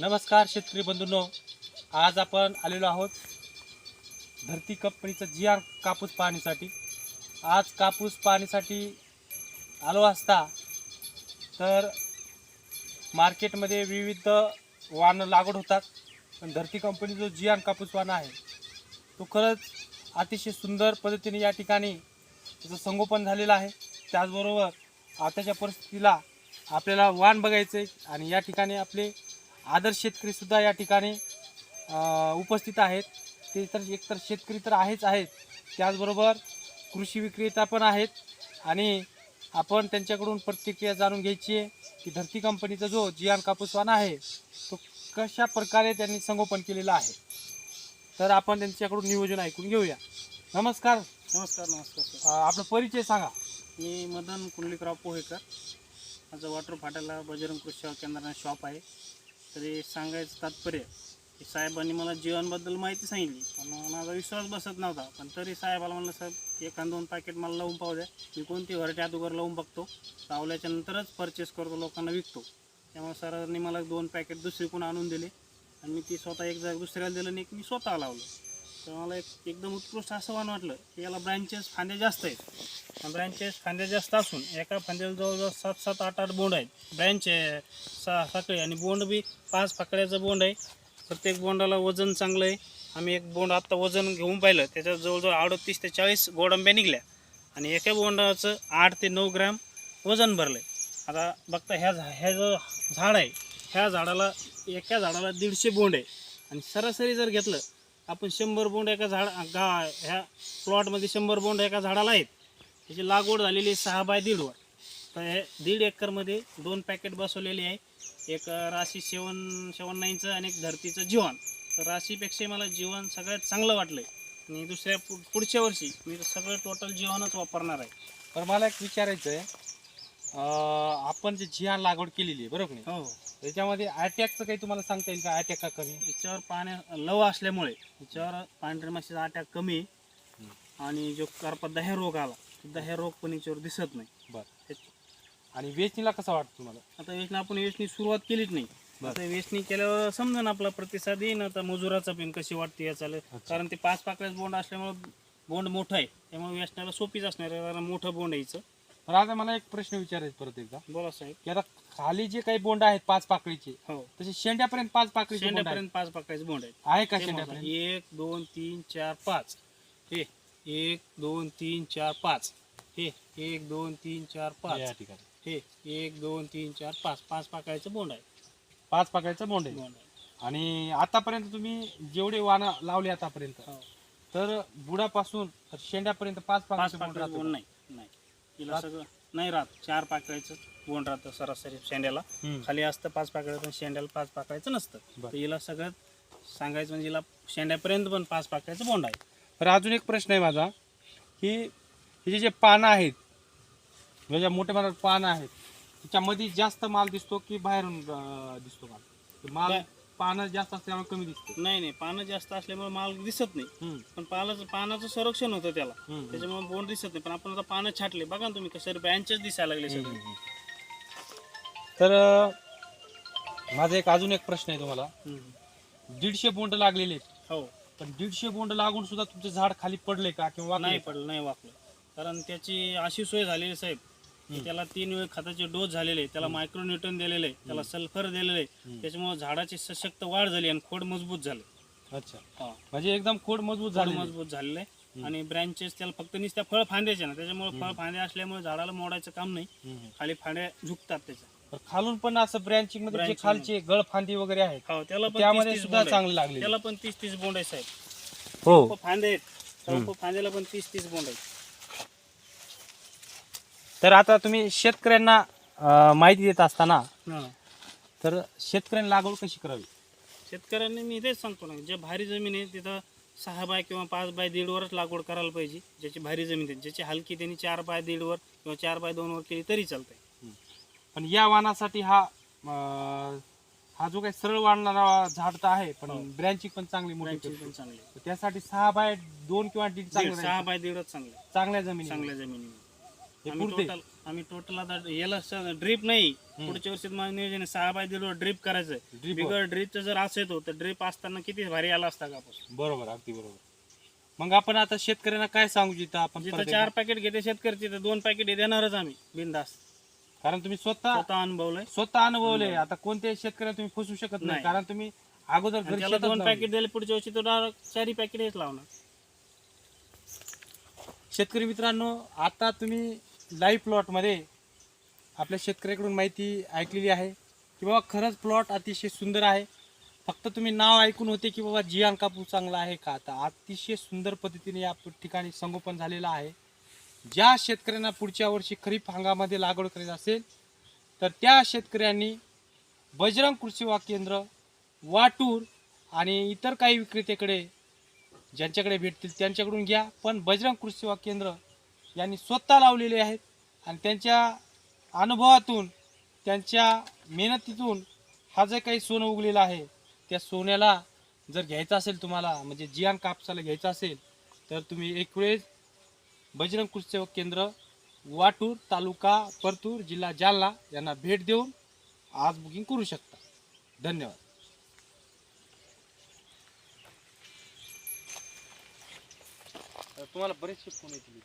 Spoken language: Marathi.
नमस्कार शेतकरी बंधूंनो. आज आपण आलेलो आहोत धरती कंपनीचं जी आर कापूस पाहणीसाठी. आज कापूस पाहणीसाठी आलो असता तर मार्केटमध्ये विविध वाहनं लागवड होतात. पण धरती कंपनी जो जी आर कापूस वाहन आहे तो खरंच अतिशय सुंदर पद्धतीने या ठिकाणी त्याचं संगोपन झालेलं आहे. त्याचबरोबर आताच्या परिस्थितीला आपल्याला वाण बघायचं आहे आणि या ठिकाणी आपले आदर्श शेतकरीसुद्धा या ठिकाणी उपस्थित आहेत. ते तर एकतर शेतकरी तर आहेच आहेत. त्याचबरोबर कृषी विक्रेता पण आहेत. आणि आपण त्यांच्याकडून प्रतिक्रिया जाणून घ्यायची आहे की धरती कंपनीचा जो जियान कापूसवान आहे तो कशा प्रकारे त्यांनी संगोपन केलेलं आहे. तर आपण त्यांच्याकडून नियोजन ऐकून घेऊया. नमस्कार. नमस्कार नमस्कार आपला परिचय सांगा. मी मदन कुंडलिकराव पोहेकर. माझं वॉटर फाट्याला बजरंग कृषी केंद्राने शॉप आहे. तरी सांगायचं तात्पर्य की साहेबांनी मला जीवनबद्दल माहिती सांगितली पण माझा विश्वास बसत नव्हता. पण तरी साहेबाला म्हणलं साहेब एखाद दोन पॅकेट मला लावून पाहू द्या. मी कोणती व्हरायटी अगोदर लावून बघतो. लावल्याच्या नंतरच परचेस करतो लोकांना विकतो. त्यामुळे सरांनी मला दोन पॅकेट दुसरीकडून आणून दिले. आणि मी ती स्वतः एक जाग दुसऱ्याला दिलं आणि एक मी स्वतः लावलं. तर मला एक एकदम उत्कृष्ट असं वाण वाटलं की याला ब्रँचेस फांदे जास्त आहेत. ब्रँचेस फांदे जास्त असून एका फांद्याला जवळजवळ सात सात आठ आठ बोंड आहेत. ब्रँच आहे सहा साखळी आणि बोंड बी पाच फाकड्याचं बोंड आहे. प्रत्येक बोंडाला वजन चांगलं आहे. आम्ही एक बोंड आत्ता वजन घेऊन पाहिलं. त्याच्यात जवळजवळ अडतीस ते चाळीस गोडंब्या निघल्या. आणि एका बोंडाचं आठ ते नऊ ग्रॅम वजन भरलं आहे आता बघता ह्या झा ह्या जो झाड आहे ह्या झाडाला एका झाडाला दीडशे बोंड आहे. आणि सरासरी जर घेतलं आपण शंभर बोंड एका झाड गा ह्या प्लॉटमध्ये शंभर बोंड एका झाडाला आहेत. त्याची लागवड झालेली आहे सहा बाय दीड वर. तर हे दीड एकरमध्ये दोन पॅकेट बसवलेले आहे. एक राशी सेवन सेवन नाईनचं आणि एक धरतीचं जीवन. तर राशीपेक्षा मला जीवन सगळ्यात चांगलं वाटलं आहे आणि दुसऱ्या पु पुढच्या वर्षी मी तर सगळं टोटल जीवनच वापरणार आहे. तर मला एक विचारायचं आहे अं, आपण जे जियान लागवड केलेली आहे बरोबर नाही? हो. त्याच्यामध्ये अटॅकचं काही तुम्हाला सांगता येईल का? अटॅक का कमी? याच्यावर पाण्या लव असल्यामुळे याच्यावर पांढऱ्या माशीचा अटॅक कमी आहे. आणि जो करपा हे रोग आला सुद्धा हे रोग पण याच्यावर दिसत नाही. बरं. आणि वेचणीला कसं वाटतं तुम्हाला? आता वेचणी आपण वेचणी सुरुवात केलीच नाही. बरं. आता वेचणी केल्यावर समजा आपला प्रतिसाद येईन आता मजुराचा पण कशी वाटते याचाला कारण ते पाच पाकळ्याच बोंड असल्यामुळे बोंड मोठं आहे. त्यामुळे वेचण्याला सोपीच असणार आहे कारण मोठं बोंड यायचं आता मला एक प्रश्न विचारायचा परत एकदा. बोला साहेब. की आता खाली जे काही बोंड आहेत पाच पाकळीचे हो. तसे शेंड्यापर्यंत पाच पाकळीचे बोंड आहेत. शेंड्यापर्यंत पाच पाकळ्याचे बोंड आहेत. आहे का ते शेंड्यापर्यंत. एक दोन तीन चार पाच. हे एक दोन तीन चार पाच. हे एक दोन तीन चार या पाच ठिकाणी. हे एक दोन तीन चार पाच. पाच पाकळ्याचं बोंड आहे पाच पाकळीचं बोंड आहे बोंड आहे आणि आतापर्यंत तुम्ही जेवढे वाना लावले आतापर्यंत हो. तर बुडापासून तर शेंड्यापर्यंत पाच पाच पाकळीचं बोंड पाकळ्याचं राहतं. बोंड नाही नाही. तिला सगळं नाही राहत चार पाकळ्याचं बोंड राहतं सरासरी शेंड्याला. खाली असतं पाच पाकळ्याचं पण शेंड्याला पाच पाकळ्याचं नसतं. तर हिला सगळं सांगायचं म्हणजे हिला शेंड्यापर्यंत पण पाच पाकळ्याचं बोंड आहे तर अजून एक प्रश्न आहे माझा की हे जे पानं आहेत म्हणजे ज्या मोठ्या मोठ्या पानं आहेत त्याच्यामध्ये जास्त माल दिसतो की बाहेरून दिसतो माल माल? पानं जास्त असल्यामुळे कमी दिसते. नाही नाही पानं जास्त असल्यामुळे माल दिसत नाही. पण पानाचं पानाचं संरक्षण होतं त्याला. त्याच्यामुळे बोंड दिसत नाही. पण आपण आता पानं छाटले. बघा ना तुम्ही कसं ब्रँचेस दिसायला लागले सगळे. तर माझा एक अजून एक प्रश्न आहे तुम्हाला. दीडशे बोंड लागलेले आहेत. हो. पण दीडशे बोंड लागून सुद्धा तुमचं झाड खाली पडले का किंवा नाही? पडलं नाही वाकलं. कारण त्याची अशी सोय झालेली साहेब. त्याला तीन वेळ खताचे डोस झालेले त्याला मायक्रोन्यूटन दिलेले त्याला सल्फर दिलेले. त्याच्यामुळे झाडाची सशक्त वाढ झाली आणि खोड मजबूत झाले. अच्छा. म्हणजे एकदम खोड मजबूत झाले मजबूत झालेले. आणि ब्रँचेस त्याला फक्त नुसत्या फळ फांद्याचे ना त्याच्यामुळे फळ फांदे असल्यामुळे झाडाला मोडायचं काम नाही. खाली फांद्या झुकतात त्याच्या. खालून पण असं ब्रँचिंगमध्ये जे खालचे गळफांदी वगैरे आहेत हो त्याला पण त्यामध्ये 30 सुद्धा. चांगले लागले त्याला पण तीस तीस बोंड आहे साहेब. हो. फांदे आहेत. फांद्याला पण तीस तीस बोंड आहेत. तर आता तुम्ही शेतकऱ्यांना अं, माहिती देत असताना हा. तर शेतकऱ्यांनी लागवड कशी करावी शेतकऱ्यांनी मी तेच सांगतो ना जे भारी जमीन आहे तिथं सहा बाय किंवा पाच बाय दीडवरच लागवड करायला पाहिजे ज्याची भारी जमीन आहे ज्याची हलकी त्यांनी चार बाय दीडवर किंवा चार बाय दोनवर केली तरी चालतंय पण या वाणासाठी हा अं, हा जो काही सरळ वाढणारा झाड तर आहे पण हो. ब्रँचिंग पण चांगली मोठी करते. पण चांगली आहे. त्यासाठी सहा बाय दोन किंवा दीड दीड, चांगलं सहा. बाय दीडच चांगलं आहे. चांगल्या जमिनी चांगल्या जमिनी आम्ही पुरते. टोटल आम्ही टोटल आता याला ड्रीप नाही. पुढच्या वर्षी माझं नियोजन आहे. सहा बाय दिलो ड्रीप करायचं Drip बिगर ड्रीपचं जर असं येतो तर ड्रीप असताना किती भारी आला असता कापूस बरोबर अगदी बरोबर. मग आपण आता शेतकऱ्यांना काय सांगू जिथं आपण जिथं चार? पॅकेट घेते शेतकरी तिथं दोन पॅकेट देणारच आम्ही बिंदास कारण तुम्ही स्वतः स्वतः अनुभवलंय. स्वतः अनुभवले आता कोणत्याही शेतकऱ्याला तुम्ही फसू शकत नाही. नाही. कारण तुम्ही अगोदर आणि घरी त्याला शेतात दोन लावले. पॅकेट दिले पुढच्या वर्षी तो चारही पॅकेट हेच लावणार. शेतकरी मित्रांनो आता तुम्ही लाईव्ह प्लॉटमध्ये आपल्या शेतकऱ्याकडून माहिती ऐकलेली आहे की बाबा खरंच प्लॉट अतिशय सुंदर आहे. फक्त तुम्ही नाव ऐकून होते की बाबा जियान कापूस चांगला आहे का? आता अतिशय सुंदर पद्धतीने या ठिकाणी संगोपन झालेलं आहे. ज्या शेतकऱ्यांना पुढच्या वर्षी खरीप हंगामामध्ये लागवड करायची असेल तर त्या शेतकऱ्यांनी बजरंग कृषी सेवा केंद्र वाटूर आणि इतर काही विक्रेत्याकडे ज्यांच्याकडे भेटतील त्यांच्याकडून घ्या. पण बजरंग कृषी सेवा केंद्र यांनी स्वतः लावलेले आहेत आणि त्यांच्या अनुभवातून त्यांच्या मेहनतीतून हा जे काही सोनं उगलेलं आहे त्या सोन्याला जर घ्यायचं असेल तुम्हाला म्हणजे जियान कापसाला घ्यायचं असेल तर तुम्ही एक वेळेस बजरंग कृषी सेवा केंद्र वाटूर तालुका परतूर जिल्हा जालना यांना भेट देऊन आज बुकिंग करू शकता. धन्यवाद. तुम्हाला बरेचसे फोन येतील